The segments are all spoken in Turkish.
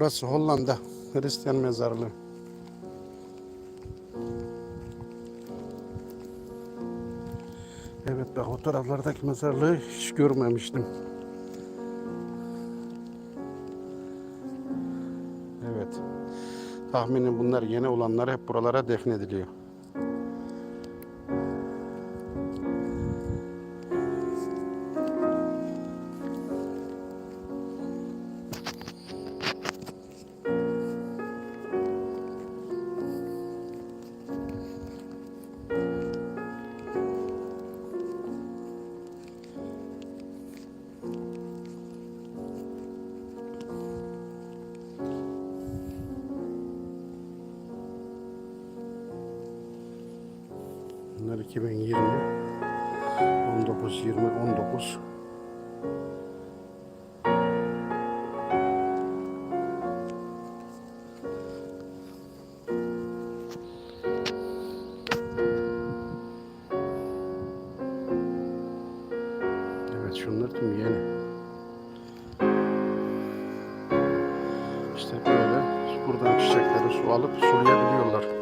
Burası Hollanda Hristiyan mezarlığı. Evet ben o taraflardaki mezarlığı hiç görmemiştim. Evet. Tahminim bunlar yeni olanlar hep buralara defnediliyor. Bunlar 2020 19 20 19 Evet şunlar tüm yeni. İşte böyle buradan çiçekleri su alıp sulayabiliyorlar.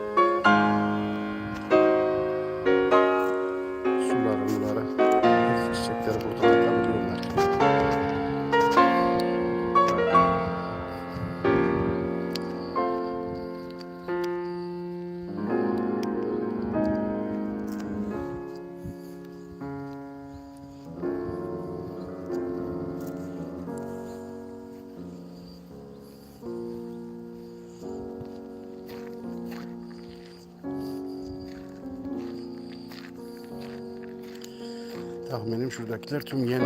Tahminim şuradakiler tüm yeni.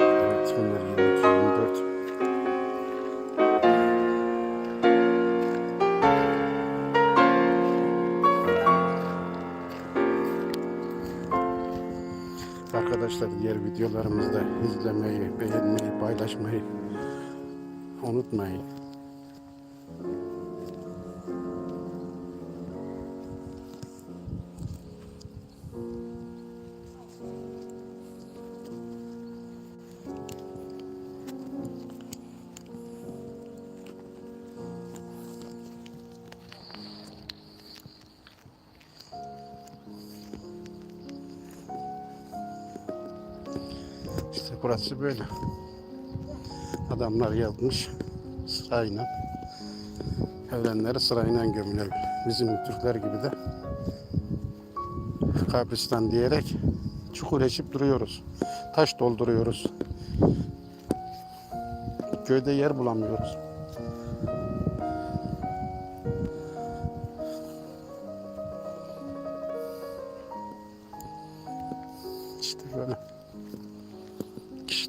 Evet, bunlar 22, 24. Arkadaşlar diğer videolarımızda izlemeyi, beğenmeyi, paylaşmayı unutmayın. İşte burası böyle. Adamlar yapmış sırayla. Ölenleri sırayla gömüyor. Bizim Türkler gibi de kabristan diyerek çukur eşip duruyoruz. Taş dolduruyoruz. Köyde yer bulamıyoruz.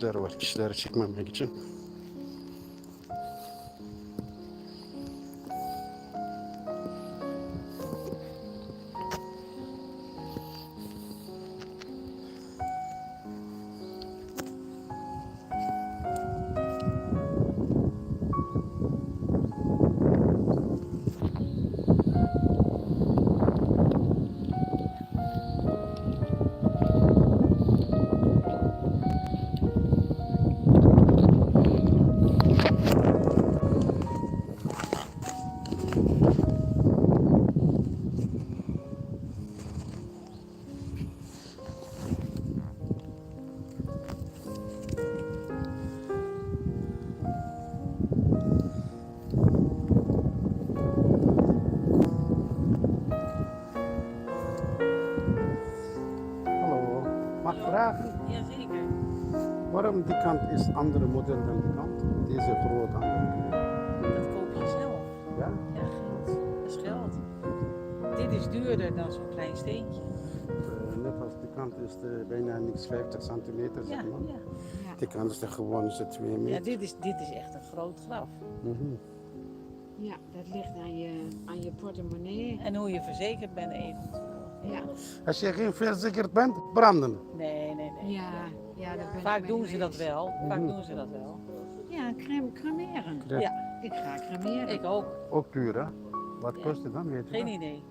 Kişiler var. Kişileri çekmemek için. Waarom die kant is andere model dan die kant? Deze groot andere. Dat koop je zelf. Ja? Ja, geld. Dat is geld. Dit is duurder dan zo'n klein steentje. Eh, net als die kant is de bijna niks 50 centimeter, Ja, zeg maar. ja. Die kant is de gewoon is het 2 ja meter. dit, is, dit is echt een groot graf. Mhm. Ja, dat ligt aan je, aan je portemonnee. En hoe je verzekerd bent eventueel. Ja, Als je geen verzekerd bent, branden. Nee, nee, nee. ja, ja ben Vaak doen ze dat wel. Vaak doen ze dat wel. Ja, crème, cremeren. Ja. Ja, Ik ga cremeren. ik ook. Ook duur, hè? Wat Ja. kost het dan? Weet je Geen dat? idee.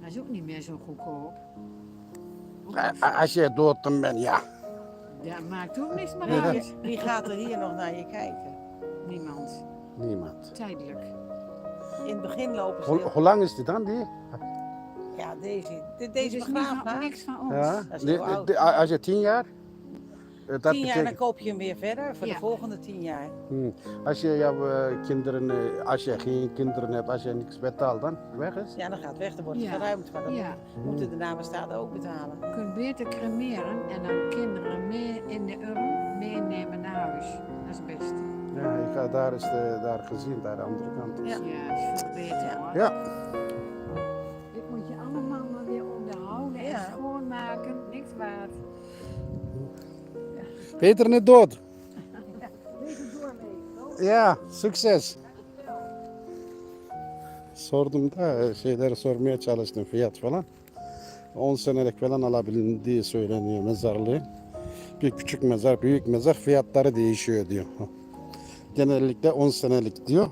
Dat is ook niet meer zo goedkoop. A- a- Aşağıya doğuttum ben ya. Ja, maakt ook niks meer Wie, uit. wie gaat er hier nog naar je kijken? Niemand. Niemand. Tijdelijk. In het begin lopen ze... Hoe, heel- hoe lang is die dan, die? Ja, deze. de- Dit Deze is niet van, begraafplaats. niks van ons. Ja. Dat is Die- heel oud. die- als je tien jaar? Eh, Dat Tien jaar, dan koop je hem weer verder voor Ja. de volgende tien jaar. Hmm. als je jouw eh, kinderen, eh, als je geen kinderen hebt, als je niks betaalt, dan weg is. Ja, dan gaat het weg, dan wordt het Ja. geruimd. Maar dan Ja, moeten de nabestaanden ook betalen. je kunt beter cremeren en dan kinderen mee in de urn meenemen naar huis. Dat is het beste. Ja, ik ga daar is de, daar gezien, daar aan de andere kant. Ja. Ja, dat is veel beter hoor. Ja. Dit moet je allemaal maar weer onderhouden en schoonmaken. Niks waard. Peter niet dood. Ya, sukses. Sordum da şeyleri sormaya çalıştım fiyat falan. 10 senelik falan alabildiği söyleniyor mezarlığı. Bir küçük mezar, büyük mezar fiyatları değişiyor diyor. Genellikle 10 senelik diyor.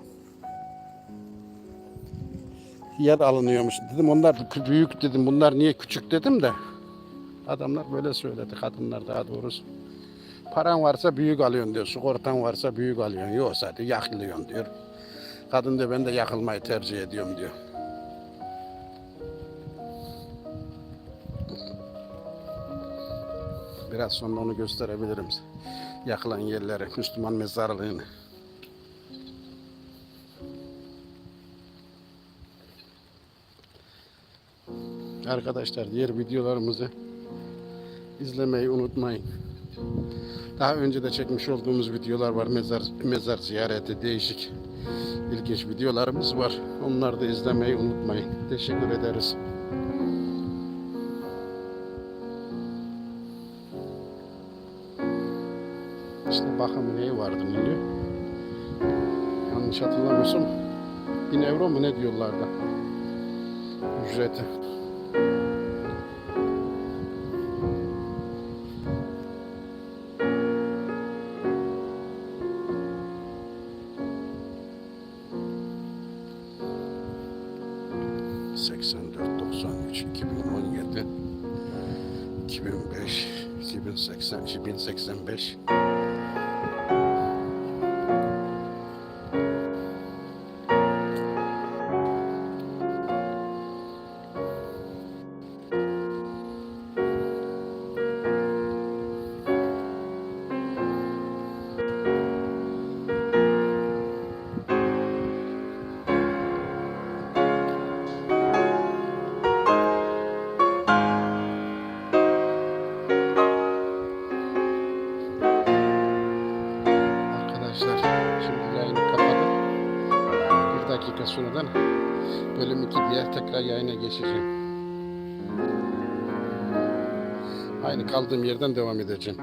Yer alınıyormuş dedim. Onlar büyük dedim. Bunlar niye küçük dedim de. Adamlar böyle söyledi. Kadınlar daha doğrusu. Paran varsa büyük alıyorsun diyor. Sigortan varsa büyük alıyorsun. Yoksa diyor yakılıyorsun diyor. Kadın diyor ben de yakılmayı tercih ediyorum diyor. Biraz sonra onu gösterebilirim. Yakılan yerleri, Müslüman mezarlığını. Arkadaşlar diğer videolarımızı izlemeyi unutmayın. Daha önce de çekmiş olduğumuz videolar var. Mezar mezar ziyareti değişik ilginç videolarımız var. Onları da izlemeyi unutmayın. Teşekkür ederiz. İşte bakım neyi vardı milli? Yanlış hatırlamıyorsam 1000 euro mu ne diyorlardı? Ücreti. ...84, 93, 2017, 2005, 2080, 2085... şimdi yayını kapatıp bir dakika sonradan bölüm 2 diye tekrar yayına geçeceğim. Aynı kaldığım yerden devam edeceğim.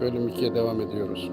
Bölüm 2'ye devam ediyoruz.